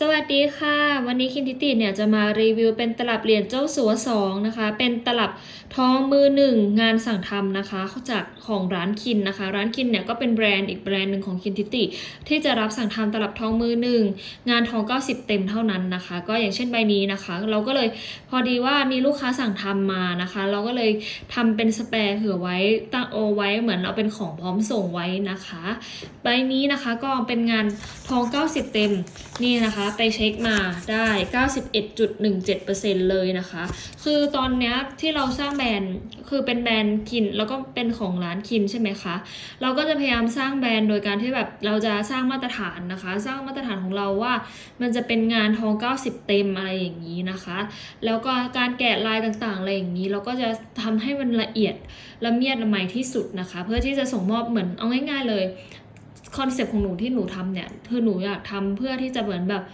สวัสดีค่ะ วันนี้คินทิติเนี่ยจะมารีวิวเป็นตลับเหรียญเจ้าสัวสองนะคะ เป็นตลับทองมือหนึ่งงานสั่งทำนะคะจากของร้านคินนะคะ ร้านคินเนี่ยก็เป็นแบรนด์อีกแบรนด์หนึ่งของคินทิติที่จะรับสั่งทำตลับทองมือหนึ่งงานทอง 90 เต็มเท่านั้นนะคะ ก็อย่างเช่นใบนี้นะคะ เราก็เลยพอดีว่ามีลูกค้าสั่งทำมานะคะ เราก็เลยทำเป็นสแปร์เผื่อไว้ตั้งโอไว้เหมือนเอาเป็นของพร้อมส่งไว้นะคะ ใบนี้นะคะก็เป็นงานทอง 90 เต็มนี่นะคะไปเช็คมาได้ 91.17%เลยนะคะ คือตอนนี้ที่เราสร้างแบรนด์คือเป็นแบรนด์คินแล้วก็เป็นของร้านคินใช่ไหมคะ เราก็จะพยายามสร้างแบรนด์โดยการที่แบบเราจะสร้างมาตรฐานนะคะ สร้างมาตรฐานของเราว่า มันจะเป็นงานทอง 90 เต็มอะไรอย่างนี้นะคะ แล้วก็การแกะลายต่างๆอะไรอย่างนี้ เราก็จะทำให้มันละเอียดละเมียดละไมที่สุดนะคะ เพื่อที่จะส่งมอบเหมือนเอาง่ายๆเลย คอนเซปต์ของหนูที่หนูทำเนี่ยคือหนูอยากทำเพื่อที่จะเหมือนแบบ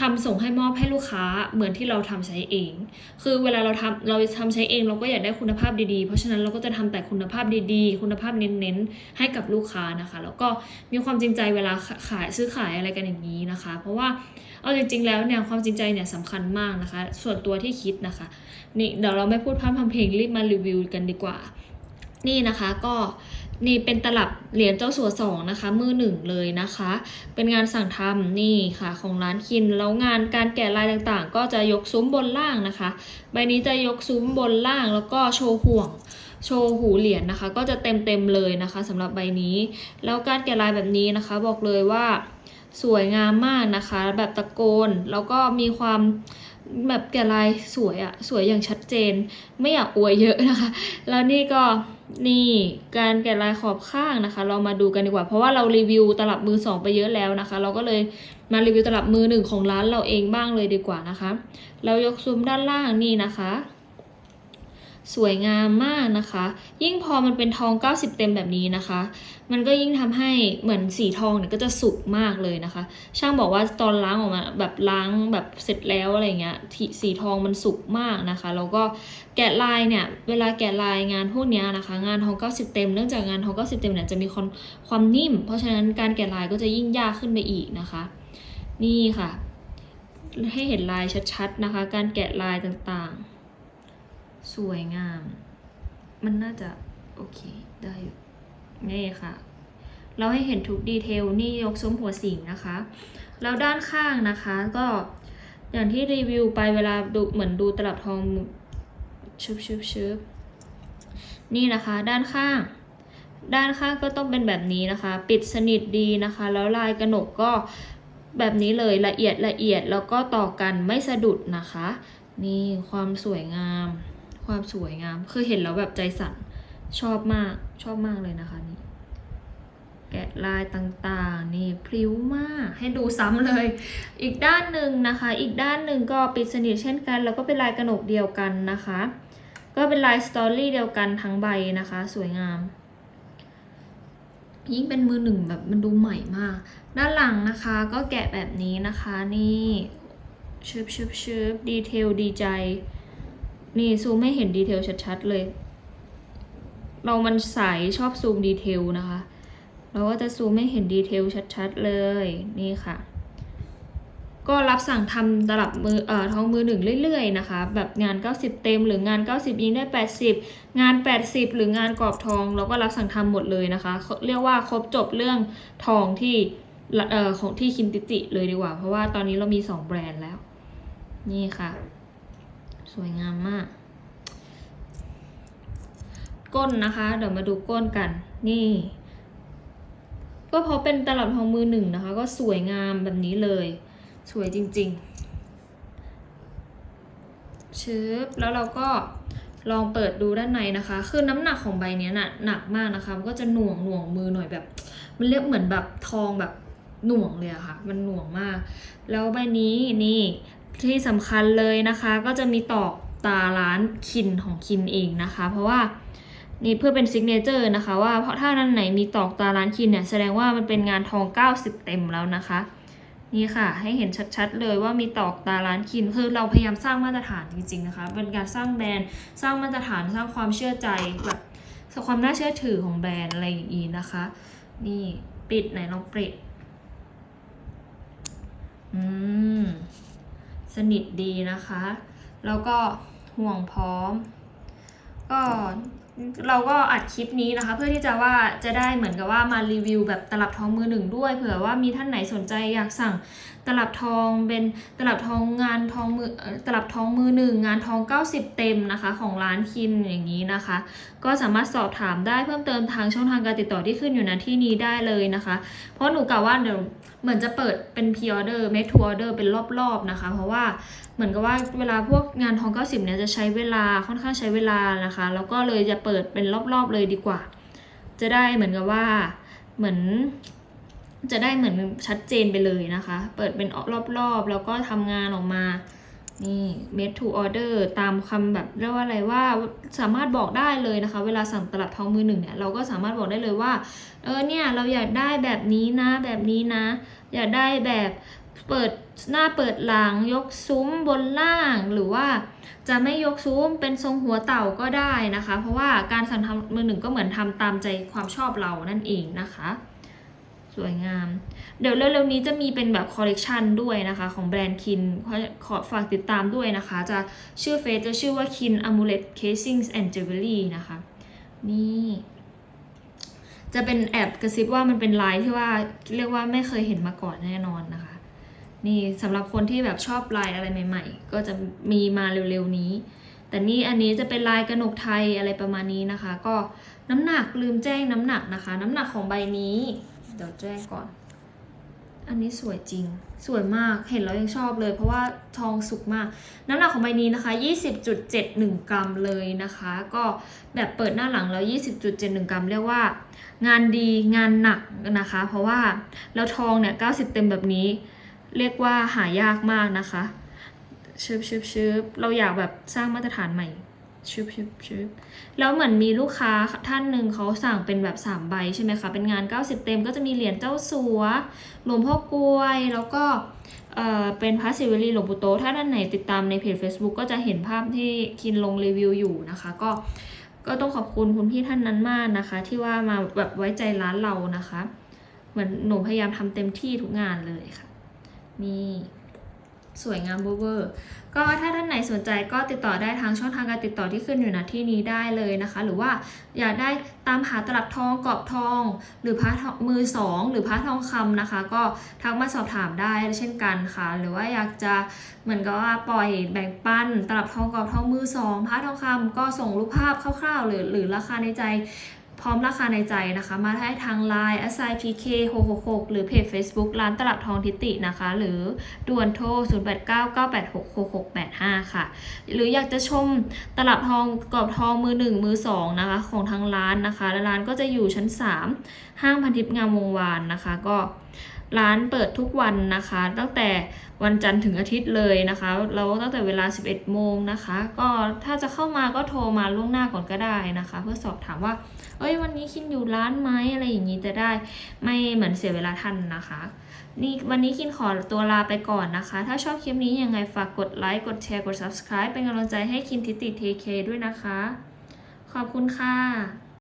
ทำส่งให้มอบให้ลูกค้าเหมือนที่เราทำใช้เอง คือเวลาเราทำเราทำใช้เองเราก็อยากได้คุณภาพดีๆ เพราะฉะนั้นเราก็จะทำแต่คุณภาพดีๆ คุณภาพเน้นๆให้กับลูกค้านะคะ แล้วก็มีความจริงใจเวลาขายซื้อขายอะไรกันอย่างนี้นะคะ เพราะว่าเอาจริง ๆ แล้วเนี่ยความจริงใจเนี่ยสำคัญมากนะคะ ส่วนตัวที่คิดนะคะ นี่เดี๋ยวเราไม่พูดพร่ำทำเพลงรีบมารีวิวกันดีกว่า นี่นะคะก็ นี่เป็นตลับเหรียญเจ้าสัวสองนะคะ มือหนึ่งเลยนะคะ เป็นงานสั่งทำนี่ค่ะของร้านคิน แล้วงานการแกะลายต่างๆ ก็จะยกซุ้มบนล่างนะคะ ใบนี้จะยกซุ้มบนล่างแล้วก็โชว์ห่วงโชว์หูเหรียญนะคะ ก็จะเต็มเต็มๆเลยนะคะสำหรับใบนี้ แล้วการแกะลายแบบนี้นะคะ บอกเลยว่าสวยงามมากนะคะ แบบตะโกนแล้วก็มีความ แบบแกะลายสวยอะสวยอย่างชัดเจน ไม่อยากอวยเยอะนะคะ แล้วนี่ก็นี่การแกะลายขอบข้างนะคะ เรามาดูกันดีกว่า เพราะว่าเรารีวิวตลับมือสองไปเยอะแล้วนะคะ เราก็เลยมารีวิวตลับมือหนึ่งของร้านเราเองบ้างเลยดีกว่านะคะ เรายกซูมด้านล่างนี่นะคะ สวยงามมากนะคะ ยิ่งพอมันเป็นทอง 90 เต็มแบบนี้นะคะ มันก็ยิ่งทำให้เหมือนสีทองเนี่ยก็จะสุกมากเลยนะคะ ช่างบอกว่าตอนล้างออกมาแบบล้างแบบเสร็จแล้วอะไรเงี้ยสีทองมันสุกมากนะคะ แล้วก็แกะลายเนี่ยเวลาแกะลายงานพวกเนี้ยนะคะ งานทอง 90 เต็มเนื่องจากงานทอง 90 เต็มเนี่ยจะมีความความนิ่ม เพราะฉะนั้นการแกะลายก็จะยิ่งยากขึ้นไปอีกนะคะ นี่ค่ะ ให้เห็นลายชัดๆนะคะ การแกะลายต่างๆ สวยงาม มันน่าจะโอเคได้อยู่นี่ค่ะ เราให้เห็นทุกดีเทลนี่ยกซุ้มหัวสิงนะคะ แล้วด้านข้างนะคะก็อย่างที่รีวิวไปเวลาดูเหมือนดูตลับทองชุบชุบชุบนี่นะคะด้านข้าง ด้านข้างก็ต้องเป็นแบบนี้นะคะ ปิดสนิทดีนะคะ แล้วลายกระหนกก็แบบนี้เลยละเอียดละเอียดแล้วก็ต่อกันไม่สะดุดนะคะ นี่ความสวยงาม ความสวยงาม คือเห็นแล้วแบบใจสั่น ชอบมาก ชอบมากเลยนะคะนี่ แกะลายต่างๆ นี่พริ้วมาก ให้ดูซ้ำเลย อีกด้านหนึ่งนะคะ อีกด้านหนึ่งก็ปิดสนิทเช่นกัน แล้วก็เป็นลายกระหนกเดียวกันนะคะ ก็เป็นลายสตอรี่เดียวกันทั้งใบนะคะ สวยงาม ยิ่งเป็นมือหนึ่งแบบมันดูใหม่มาก ด้านหลังนะคะก็แกะแบบนี้นะคะนี่ชึบชึบชึบดีเทลดีใจ นี่ซูมไม่เห็นดีเทลชัดๆเลย เรามันสายชอบซูมดีเทลนะคะ เราก็จะซูมให้เห็นดีเทลชัดๆเลยนี่ค่ะ ก็รับสั่งทำตลับมือเอ่อทองมือหนึ่งเรื่อยๆนะคะ แบบงาน 90 เต็มหรืองาน 90 ยิงได้ 80 งาน 80 หรืองานกรอบทอง เราก็รับสั่งทำหมดเลยนะคะ เรียกว่าครบจบเรื่องทองที่เอ่อของที่คินติจิเลยดีกว่า เพราะว่าตอนนี้เรามี 2 แบรนด์แล้ว นี่ค่ะ สวยงามมาก ก้นนะคะ เดี๋ยวมาดูก้นกัน นี่ ก็เพราะเป็นตลับทองมือหนึ่งนะคะ ก็สวยงามแบบนี้เลย สวยจริงๆชืบแล้วเราก็ลองเปิดดูด้านในนะคะ คือน้ำหนักของใบเนี้ยน่ะหนักมากนะคะ มันก็จะหน่วงหน่วงมือหน่อยแบบ มันเรียกเหมือนแบบทองแบบหน่วงเลยอะค่ะ มันหน่วงมาก แล้วใบนี้นี่ ที่สำคัญเลยนะคะ ก็จะมีตอกตาร้านคินของคินเองนะคะ เพราะว่านี่เพื่อเป็นซิกเนเจอร์นะคะ ว่าเพราะถ้านั้นไหนมีตอกตาร้านคินเนี่ยแสดงว่ามันเป็นงานทอง 90 เต็มแล้วนะคะ นี่ค่ะให้เห็นชัดๆเลยว่ามีตอกตาร้านคินคือเราพยายามสร้างมาตรฐานจริงๆนะคะ เป็นการสร้างแบรนด์สร้างมาตรฐานสร้างความเชื่อใจแบบความน่าเชื่อถือของแบรนด์อะไรอย่างนี้นะคะ นี่ปิดไหนลองปิดอืม นิทดีนะคะ แล้วก็ห่วงพร้อม ก็ เราก็อัดคลิปนี้นะคะ เพื่อที่จะว่าจะได้เหมือนกับว่ามารีวิวแบบตลับทองมือหนึ่งด้วยเผื่อว่ามีท่านไหนสนใจอยากสั่งตลับทองเป็นตลับทองงานทองมือตลับทองมือหนึ่งงานทอง 90 เต็มนะคะ ของร้านคินอย่างนี้นะคะ ก็สามารถสอบถามได้เพิ่มเติมทางช่องทางการติดต่อที่ขึ้นอยู่ณที่นี้ได้เลยนะคะ เพราะหนูกะว่าเดี๋ยวเหมือนจะเปิดเป็น p ีออเดอร์ make to order เป็นรอบๆนะคะ เพราะว่าเหมือนกับว่าเวลาพวกงานทอง 90 เนี่ยจะใช้เวลาค่อนข้างใช้เวลานะคะ แล้วก็เลยจะเปิดเปิดเป็นรอบๆเลยดีกว่า จะได้เหมือนกับว่าเหมือนจะได้เหมือนชัดเจนไปเลยนะคะ เปิดเป็นรอบๆ แล้วก็ทำงานออกมา นี่ made to order ตามคำแบบเรียกว่าอะไรว่าสามารถบอกได้เลยนะคะ เวลาสั่งตลับทองมือหนึ่งเนี่ย เราก็สามารถบอกได้เลยว่า เออเนี่ย เราอยากได้แบบนี้นะ แบบนี้นะ อยากได้แบบ เปิดหน้าเปิดหลังยกซุ้มบนล่างหรือว่าจะไม่ยกซุ้มเป็นทรงหัวเต่าก็ได้นะคะ เพราะว่าการสั่งทำมือหนึ่งก็เหมือนทำตามใจความชอบเรานั่นเองนะคะ สวยงาม เดี๋ยวเร็วๆนี้จะมีเป็นแบบคอลเลกชันด้วยนะคะ ของแบรนด์คินขอฝากติดตามด้วยนะคะ จะชื่อเฟซจะชื่อว่า Kin Amulet Casings and Jewelry นะคะ นี่จะเป็นแอบกระซิบว่ามันเป็นลายที่ว่าเรียกว่าไม่เคยเห็นมาก่อนแน่นอนนะคะ นี่สำหรับคนที่แบบชอบลายอะไรใหม่ ๆ ก็จะมีมาเร็วๆนี้ แต่นี่อันนี้จะเป็นลายกระหนกไทยอะไรประมาณนี้นะคะ ก็น้ำหนักลืมแจ้งน้ำหนักนะคะ น้ำหนักของใบนี้ เดี๋ยวแจ้งก่อน อันนี้สวยจริง สวยมากเห็นแล้วยังชอบเลย เพราะว่าทองสุกมาก น้ำหนักของใบนี้นะคะ 20.71 กรัมเลยนะคะ ก็แบบเปิดหน้าหลังแล้ว 20.71 กรัม เรียกว่างานดีงานหนักนะคะ เพราะว่าแล้วทองเนี่ย 90 เต็มแบบนี้ เรียกว่าหายากมากนะคะชืบชืบชืบเราอยากแบบสร้างมาตรฐานใหม่ชืบชืบชืบแล้วเหมือนมีลูกค้าท่านหนึ่งเขาสั่งเป็นแบบ 3 ใบใช่ไหมคะ เป็นงาน 90 เต็มก็จะมีเหรียญเจ้าสัวหลวงพ่อกลวย แล้วก็เอ่อเป็นพระศิวลีหลวงปู่โต ถ้าท่านไหนติดตามในเพจ Facebook ก็จะเห็นภาพที่คินลงรีวิวอยู่นะคะ ก็ก็ต้องขอบคุณคุณพี่ท่านนั้นมากนะคะ ที่ว่ามาแบบไว้ใจร้านเรานะคะ เหมือนหนูพยายามทำเต็มที่ทุกงานเลยค่ะ นี่สวยงามเวอร์ก็ถ้าท่านไหนสนใจก็ติดต่อได้ทางช่องทางการติดต่อที่ขึ้นอยู่ณที่นี้ได้เลยนะคะ หรือว่าอยากได้ตามหาตลับทองกรอบทอง หรือพระมือสองหรือพระทองคำนะคะ ก็ทักมาสอบถามได้เช่นกันค่ะ หรือว่าอยากจะเหมือนกับว่าปล่อยแบ่งปันตลับทองกรอบทองมือสองพระทองคำก็ส่งรูปภาพคร่าวๆ หรือหรือราคาในใจ พร้อมราคาในใจนะคะ มาได้ทาง Line s i p k 666หรือเพจ Facebook ร้านตลับทองทิตินะคะ หรือด่วนโทร 0899866685 ค่ะ หรืออยากจะชมตลับทองกรอบทองมือหนึ่งมือสองนะคะ ของทางร้านนะคะ และร้านก็จะอยู่ชั้น 3 ห้างพันทิพย์งามวงวานนะคะ ก็ ร้านเปิดทุกวันนะคะ ตั้งแต่วันจันทร์ถึงอาทิตย์เลยนะคะแล้วตั้งแต่เวลา 11 โมงนะคะ ก็ถ้าจะเข้ามาก็โทรมาล่วงหน้าก่อนก็ได้นะคะ เพื่อสอบถามว่า เอ้ยวันนี้คินอยู่ร้านไหมอะไรอย่างนี้จะได้ไม่เหมือนเสียเวลาท่านนะคะนี่วันนี้คินขอตัวลาไปก่อนนะคะ ถ้าชอบคลิปนี้ยังไงฝากกดไลค์กดแชร์กด subscribe เป็นกำลังใจให้คินทิติเทเคด้วยนะคะ ขอบคุณค่ะ